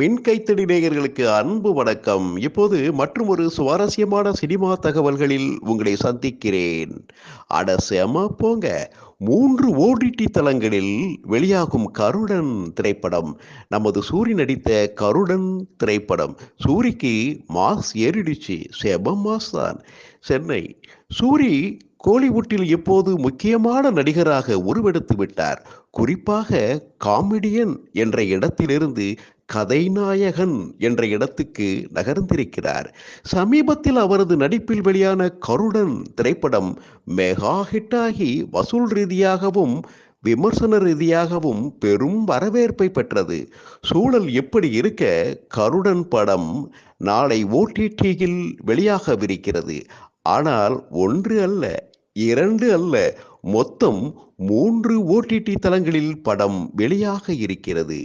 மின்கைத்தடி நேயர்களுக்கு அன்பு வணக்கம். இப்போது மற்றும் ஒரு சுவாரஸ்யமான சினிமா தகவல்களில் உங்களை சந்திக்கிறேன். அட செம போங்க. மூன்று ஓடிடி தளங்களில் வெளியாகும் கருடன் திரைப்படம். நமது சூரி நடித்த கருடன் திரைப்படம். சூரிக்கு மாஸ் ஏறிடுச்சு. செம மாஸ் தான் சென்னை. சூரி கோலிவுட்டில் இப்போது முக்கியமான நடிகராக உருவெடுத்து விட்டார்? குறிப்பாக காமெடியன் என்ற இடத்திலிருந்து கதைநாயகன் என்ற இடத்துக்கு நகர்ந்திருக்கிறார். சமீபத்தில் அவரது நடிப்பில் வெளியான கருடன் திரைப்படம் மெகா ஹிட்டாகி வசூல் ரீதியாகவும் விமர்சன ரீதியாகவும் பெரும் வரவேற்பை பெற்றது. சூழல் எப்படி இருக்க கருடன் படம் நாளை ஓடிடியில் வெளியாகவிருக்கிறது. ஆனால் ஒன்று அல்ல இரண்டு அல்ல மொத்தம் மூன்று ஓடிடி தளங்களில் படம் வெளியாக இருக்கிறது.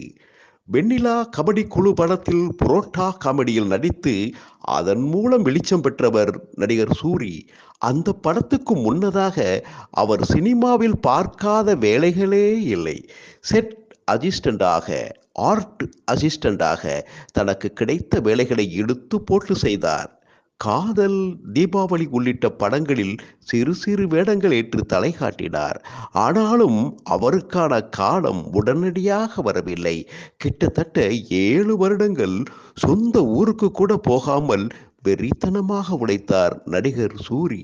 வெண்ணிலா கபடி குழு படத்தில் புரோட்டா காமெடியில் நடித்து அதன் மூலம் வெளிச்சம் பெற்றவர் நடிகர் சூரி. அந்த படத்துக்கு முன்னதாக அவர் சினிமாவில் பார்க்காத வேலைகளே இல்லை. செட் அசிஸ்டண்டாக ஆர்ட் அசிஸ்டண்டாக தனக்கு கிடைத்த வேலைகளை இழுத்து போட்டு செய்தார். காதல் தீபாவளி உள்ளிட்ட படங்களில் சிறு சிறு வேடங்கள் ஏற்று தலை காட்டினார். ஆனாலும் அவருக்கான காலம் உடனடியாக வரவில்லை. கிட்டத்தட்ட ஏழு வருடங்கள் சொந்த ஊருக்கு கூட போகாமல் வெறித்தனமாக உழைத்தார் நடிகர் சூரி.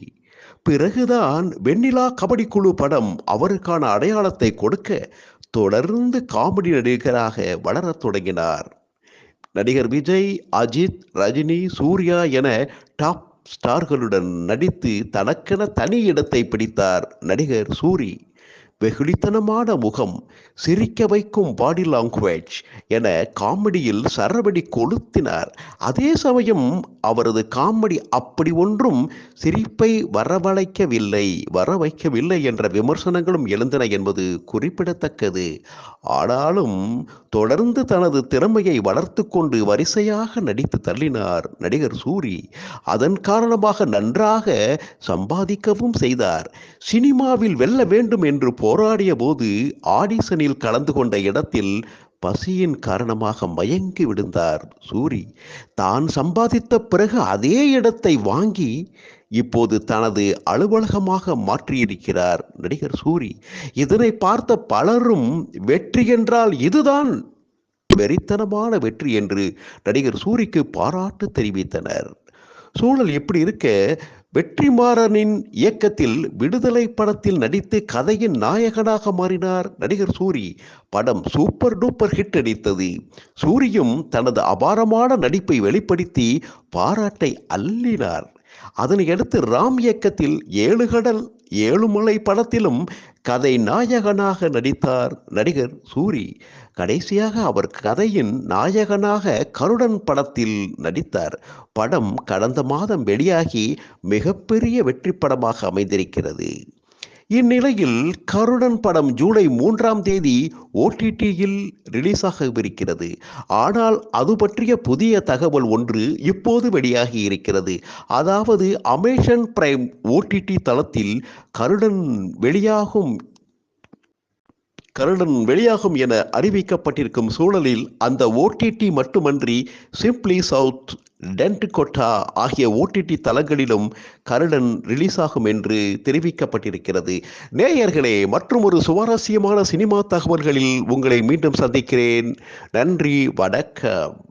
பிறகுதான் வெண்ணிலா கபடி குழு படம் அவருக்கான அடையாளத்தை கொடுக்க தொடர்ந்து காமெடி நடிகராக வளரத் தொடங்கினார். நடிகர் விஜய் அஜித் ரஜினி சூர்யா என டாப் ஸ்டார்களுடன் நடித்து தனக்கென தனி இடத்தை பிடித்தார் நடிகர் சூரி. வெகுளித்தனமான முகம் சிரிக்க வைக்கும் பாடி லாங்குவேஜ் என காமெடியில் சரபடி கொளுத்தினார். அதே சமயம் அவரது காமெடி அப்படி ஒன்றும் சிரிப்பை வரவழைக்கவில்லை வர வைக்கவில்லை என்ற விமர்சனங்களும் எழுந்தன என்பது குறிப்பிடத்தக்கது. ஆனாலும் தொடர்ந்து தனது திறமையை வளர்த்து கொண்டு வரிசையாக நடித்து தள்ளினார் நடிகர் சூரி. அதன் காரணமாக நன்றாக சம்பாதிக்கவும் செய்தார். சினிமாவில் வெல்ல வேண்டும் என்று போ போராடிய போது ஆடிஷனில் கலந்து கொண்ட இடத்தில் பசியின் காரணமாக மயங்கி விழுந்தார் சூரி. தான் சம்பாதித்த பிறகு அதே இடத்தை வாங்கி இப்போது தனது அலுவலகமாக மாற்றியிருக்கிறார் நடிகர் சூரி. இதனை பார்த்த பலரும் வெற்றி என்றால் இதுதான் வெறித்தனமான வெற்றி என்று நடிகர் சூரிக்கு பாராட்டு தெரிவித்தனர். சூழல் எப்படி இருக்க வெற்றிமாறனின் இயக்கத்தில் விடுதலை படத்தில் நடித்து கதையின் நாயகனாக மாறினார் நடிகர் சூரி. படம் சூப்பர் டூப்பர் ஹிட் அடித்தது. சூரியும் தனது அபாரமான நடிப்பை வெளிப்படுத்தி பாராட்டை அள்ளினார். அதனையடுத்து ராம் இயக்கத்தில் ஏழு கடல் ஏழுமலை படத்திலும் கதை நாயகனாக நடித்தார் நடிகர் சூரி. கடைசியாக அவர் கதையின் நாயகனாக கருடன் படத்தில் நடித்தார். படம் கடந்த மாதம் வெளியாகி மிகப்பெரிய வெற்றி படமாக அமைந்திருக்கிறது. இந்நிலையில் கருடன் படம் ஜூலை மூன்றாம் தேதி ஓடிடியில் ரிலீஸ் ஆகவிருக்கிறது ஆனால் அது பற்றிய புதிய தகவல் ஒன்று இப்போது வெளியாகி இருக்கிறது. அதாவது அமேசன் பிரைம் ஓடிடி தளத்தில் கருடன் வெளியாகும் கருடன் வெளியாகும் என அறிவிக்கப்பட்டிருக்கும் சூழலில் அந்த ஓடிடி மட்டுமன்றி சிம்ப்ளி சவுத் டென்ட் கொட்டா ஆகிய ஓடிடி தளங்களிலும் கருடன் ரிலீஸ் ஆகும் என்று தெரிவிக்கப்பட்டிருக்கிறது. நேயர்களே மற்றும் ஒரு சுவாரஸ்யமான சினிமா தகவல்களில் உங்களை மீண்டும் சந்திக்கிறேன். நன்றி வணக்கம்.